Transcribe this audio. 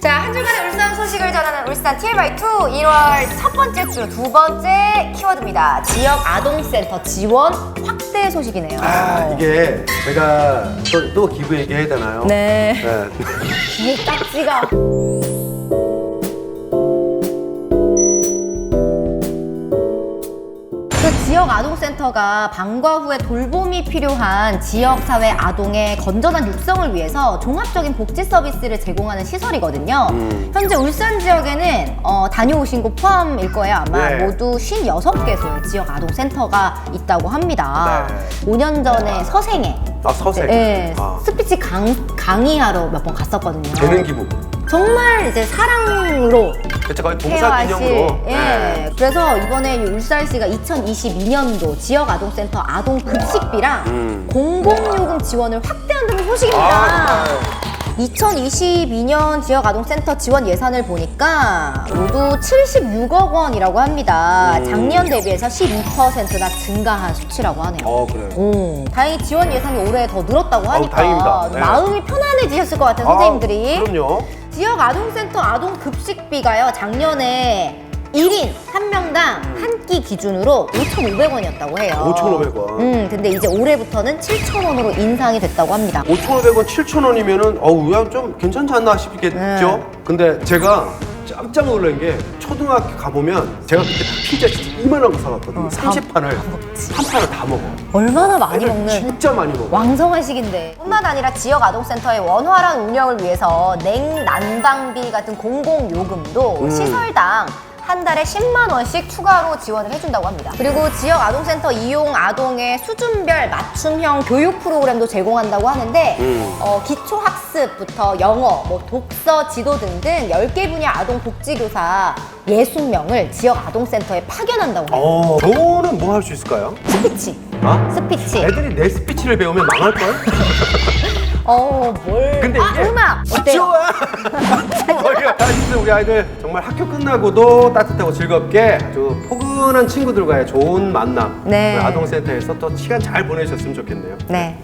자, 한 주간의 울산 소식을 전하는 울산 TLY2 1월 첫 번째 주 두 번째 키워드입니다. 지역 아동센터 지원 확대 소식이네요. 아 이게 제가 또, 또 기부 얘기해야 되나요? 네. 네. 이 딱지가. 지역 아동센터가 방과 후에 돌봄이 필요한 지역사회 아동의 건전한 육성을 위해서 종합적인 복지 서비스를 제공하는 시설이거든요. 음. 현재 울산 지역에는 어, 다녀오신 곳 포함일 거예요. 아마 네. 모두 56개소의 지역 아동센터가 있다고 합니다. 네. 5년 전에 서생에 아 서생. 네, 아, 스피치 강, 강의하러 몇 번 갔었거든요. 재능 기부. 정말 이제 사랑으로 그쵸 거의 케어하실 기념으로. 예. 네. 그래서 이번에 이 울산시가 2022년도 지역 아동센터 아동 급식비랑 음. 공공요금 지원을 확대한다는 아, 소식입니다. 정말. 2022년 지역 아동센터 지원 예산을 보니까 모두 76억 원이라고 합니다. 음. 작년 대비해서 12%나 증가한 수치라고 하네요. 어 그래요. 오, 다행히 지원 예산이 올해 더 늘었다고 하니까 다행입니다. 네. 마음이 편안해지셨을 것 같아요, 선생님들이. 아, 그럼요. 지역 아동센터 아동 급식비가요 작년에 1인 한 명당 한 끼 기준으로 5,500원이었다고 해요. 5,500원. 음, 근데 이제 올해부터는 7,000원으로 인상이 됐다고 합니다. 5,500원, 7,000원이면은 어우 좀 괜찮지 않나 싶겠죠? 네. 근데 제가 깜짝 놀란 게 초등학교 가보면 제가 그때 피자 진짜 이만한 거 사갔거든요. 어, 30판을 한 판을 다 먹어. 얼마나 많이 애들 먹는 진짜 많이 먹어. 왕성한 시기인데 뿐만 아니라 지역 아동센터의 원활한 운영을 위해서 냉난방비 같은 공공요금도 음. 시설당 한 달에 10만 원씩 추가로 지원을 해준다고 합니다. 그리고 지역 아동센터 이용 아동의 수준별 맞춤형 교육 프로그램도 제공한다고 하는데 음. 어, 기초 학습부터 영어, 뭐 독서, 지도 등등 10개 분야 아동 복지교사 60명을 지역 아동센터에 파견한다고 해요. 어, 저는 뭐 할 수 있을까요? 스피치. 어? 스피치. 애들이 내 스피치를 배우면 망할걸? 어, 뭘. 근데 아, 이게 음악! 어때요? 좋아! 우리 아이들 정말 학교 끝나고도 따뜻하고 즐겁게 아주 포근한 친구들과의 좋은 만남 네. 아동센터에서 또 시간 잘 보내셨으면 좋겠네요. 네.